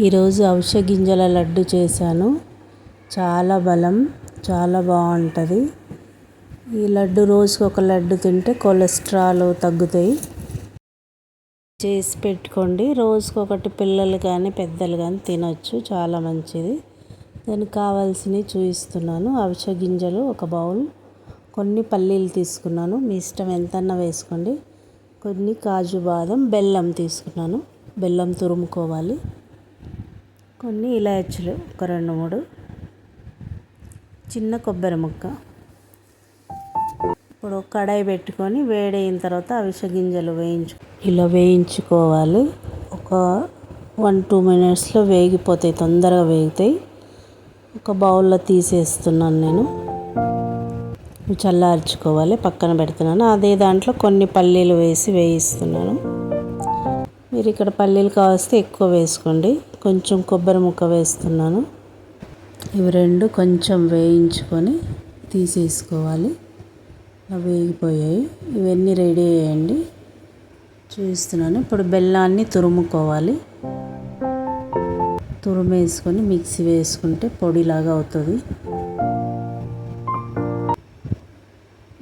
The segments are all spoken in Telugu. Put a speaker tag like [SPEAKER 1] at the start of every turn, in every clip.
[SPEAKER 1] ఈరోజు అవిసె గింజల లడ్డు చేశాను. చాలా బలం చాలా బాగుంటుంది. ఈ లడ్డు రోజుకి ఒక లడ్డు తింటే కొలెస్ట్రాల్ తగ్గుతాయి. చేసి పెట్టుకోండి. రోజుకొకటి పిల్లలు కానీ పెద్దలు కానీ తినొచ్చు. చాలా మంచిది. దానికి కావాల్సినవి చూపిస్తున్నాను అవిసె గింజలు ఒక బౌల్. కొన్ని పల్లీలు తీసుకున్నాను. మీ ఇష్టం ఎంతన్నా వేసుకోండి. కొన్ని కాజు బాదం బెల్లం తీసుకున్నాను. బెల్లం తురుముకోవాలి. కొన్ని ఇలాచీలు ఒక రెండు మూడు. చిన్న కొబ్బరి ముక్క. ఇప్పుడు కడాయి పెట్టుకొని వేడైన తర్వాత అవిసె గింజలు వేయించు ఇలా వేయించుకోవాలి. ఒక వన్ టూ మినిట్స్లో వేగిపోతాయి తొందరగా వేగుతాయి. ఒక బౌల్లో తీసేస్తున్నాను నేను. చల్లార్చుకోవాలి పక్కన పెడుతున్నాను. అదే దాంట్లో కొన్ని పల్లీలు వేసి వేయిస్తున్నాను. మీరు ఇక్కడ పల్లీలు కావస్తే ఎక్కువ వేసుకోండి. కొంచెం కొబ్బరి ముక్క వేస్తున్నాను. ఇవి రెండు కొంచెం వేయించుకొని తీసేసుకోవాలి. అవి వేగిపోయాయి. ఇవన్నీ రెడీ అయ్యండి. చూస్తున్నాను. ఇప్పుడు బెల్లాన్ని తురుముకోవాలి. తురుమేసుకొని మిక్సీ వేసుకుంటే పొడిలాగా అవుతుంది.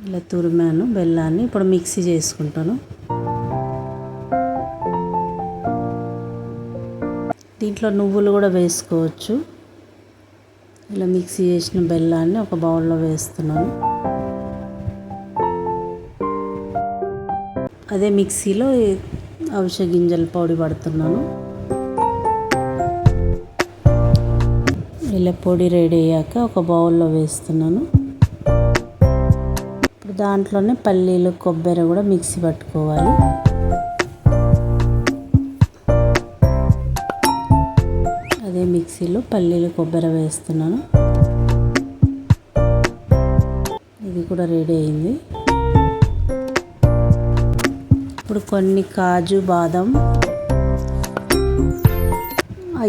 [SPEAKER 1] ఇలా తురిమాను బెల్లాన్ని. ఇప్పుడు మిక్సీ చేసుకుంటాను. దీంట్లో నువ్వులు కూడా వేసుకోవచ్చు. ఇలా మిక్సీ చేసిన బెల్లాన్ని ఒక బౌల్లో వేస్తున్నాను. అదే మిక్సీలో అవిసె గింజల పొడి పడుతున్నాను. ఇలా పొడి రెడీ అయ్యాక ఒక బౌల్లో వేస్తున్నాను. ఇప్పుడు దాంట్లోనే పల్లీలు కొబ్బరి కూడా మిక్సీ పట్టుకోవాలి. మిక్సీలో పల్లీలు కొబ్బరి వేస్తున్నాను. ఇది కూడా రెడీ అయింది. ఇప్పుడు కొన్ని కాజు బాదం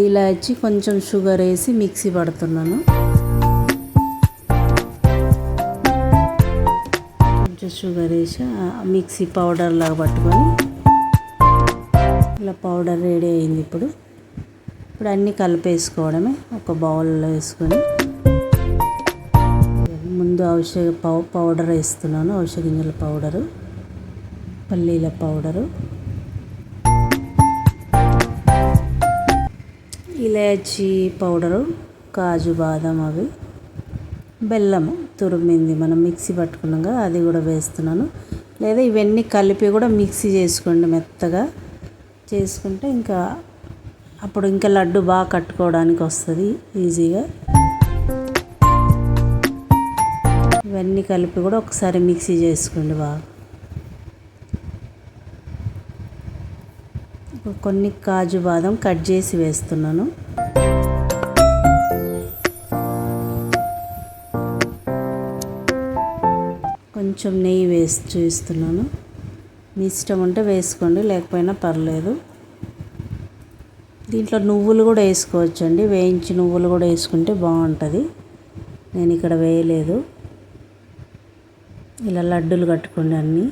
[SPEAKER 1] ఇలాచి కొంచెం షుగర్ వేసి మిక్సీ పడుతున్నాను. కొంచెం షుగర్ వేసి మిక్సీ పౌడర్ లాగా పట్టుకొని ఇలా పౌడర్ రెడీ అయింది ఇప్పుడు. ఇప్పుడు అన్నీ కలిపేసుకోవడమే. ఒక బౌల్లో వేసుకొని. ముందు ఔషధ పౌ పౌడర్ వేస్తున్నాను. ఔషధ గింజల పౌడరు పల్లీల పౌడరు. ఇలాచీ పౌడరు కాజు బాదం అవి. బెల్లము తురిమింది. మనం మిక్సీ పట్టుకున్నాం కదా అది కూడా వేస్తున్నాను. లేదా ఇవన్నీ కలిపి కూడా మిక్సీ చేసుకోండి మెత్తగా. చేసుకుంటే ఇంకా అప్పుడు ఇంకా లడ్డు బాగా కట్టుకోవడానికి వస్తుంది ఈజీగా. ఇవన్నీ కలిపి కూడా ఒకసారి మిక్సీ చేసుకోండి బాగా. కొన్ని కాజు బాదం కట్ చేసి వేస్తున్నాను. కొంచెం నెయ్యి వేసి చూస్తున్నాను. మీ ఇష్టం ఉంటే వేసుకోండి లేకపోయినా పర్లేదు. దీంట్లో నువ్వులు కూడా వేసుకోవచ్చు అండి వేయించి నువ్వులు కూడా వేసుకుంటే బాగుంటుంది. నేను ఇక్కడ వేయలేదు. ఇలా లడ్డూలు కట్టుకోండి అన్నీ.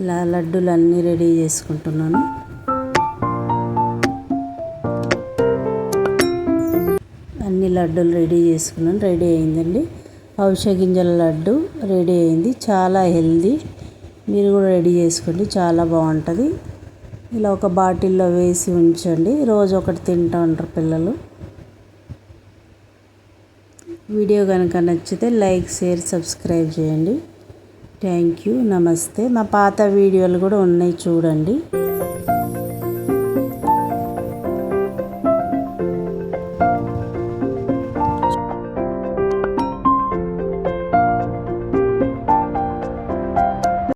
[SPEAKER 1] ఇలా లడ్డూలు అన్నీ రెడీ చేసుకుంటున్నాను. అన్ని లడ్డూలు రెడీ చేసుకున్నాను. రెడీ అయిందండి. అవిసె గింజల లడ్డు రెడీ అయింది. చాలా హెల్దీ. మీరు కూడా రెడీ చేసుకోండి. చాలా బాగుంటుంది. ఇలా ఒక బాటిల్లో వేసి ఉంచండి. రోజు ఒకటి తింటూ ఉంటారు పిల్లలు. వీడియో కనుక నచ్చితే లైక్ షేర్ సబ్స్క్రైబ్ చేయండి. Thank you. నమస్తే. మా పాత వీడియోలు కూడా ఉన్నాయి చూడండి.